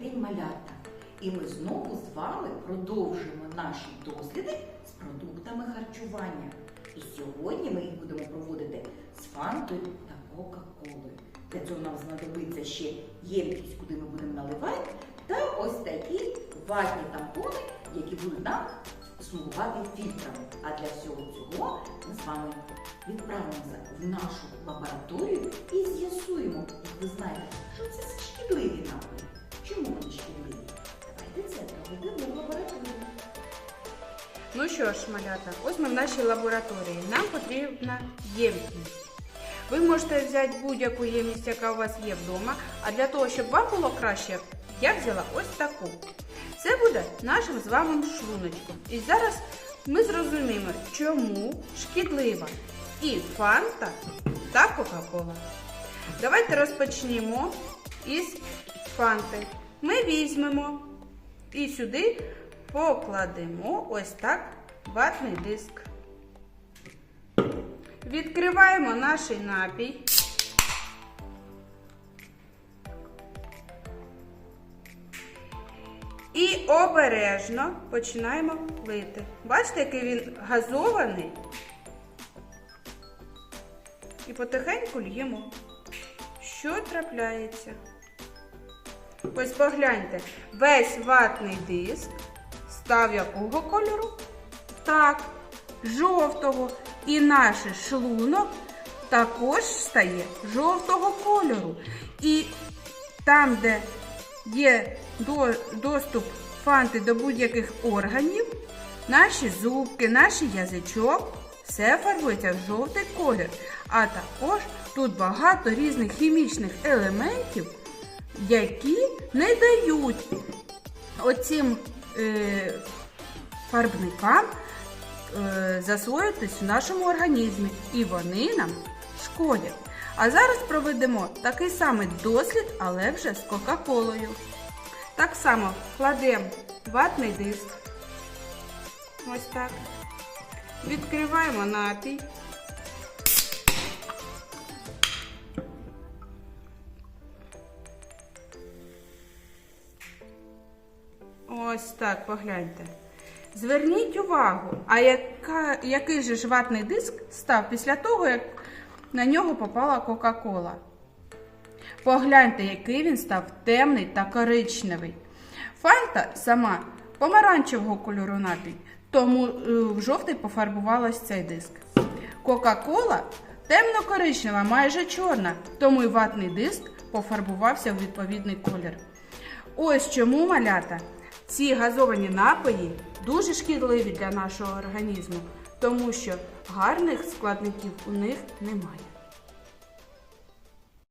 день малята. І ми знову з вами продовжуємо наші досліди з продуктами харчування. І сьогодні ми їх будемо проводити з фантою та кока-колою. Для цього нам знадобиться ще ємкість, куди ми будемо наливати, та ось такі ватні тампони, які будуть нам слугувати фільтрами. А для всього цього ми з вами відправимося в нашу лабораторію і з'ясуємо, як ви знаєте, Ну що ж, малята, ось ми в нашій лабораторії. Нам потрібна ємність. Ви можете взяти будь-яку ємність, яка у вас є вдома. А для того, щоб вам було краще, я взяла ось таку. Це буде нашим з вами шлуночком. І зараз ми зрозуміємо, чому шкідлива і фанта та Кока-Кола. Давайте розпочнімо із фанти. Ми візьмемо і сюди покладемо ось так ватний диск. Відкриваємо наш напій. І обережно починаємо плити. Бачите, який він газований. І потихеньку льємо. Що трапляється? Ось погляньте, весь ватний диск став якого кольору? Так, жовтого. І наш шлунок також стає жовтого кольору. І там, де є доступ фанти до будь-яких органів, наші зубки, наш язичок, все фарбується в жовтий колір. А також тут багато різних хімічних елементів, які не дають оцим е, фарбникам е, засвоїтись в нашому організмі, і вони нам шкодять. А зараз проведемо такий самий дослід, але вже з Кока-Колою. Так само кладемо ватний диск. Ось так. Відкриваємо напій. Ось так, погляньте. Зверніть увагу, а яка, який же ж ватний диск став після того, як на нього попала Кока-Кола? Погляньте, який він став темний та коричневий. Фанта сама помаранчевого кольору напій, тому е, в жовтий пофарбувалась цей диск. Кока-Кола темно-коричнева, майже чорна, тому і ватний диск пофарбувався в відповідний колір. Ось чому малята ці газовані напої дуже шкідливі для нашого організму, тому що гарних складників у них немає.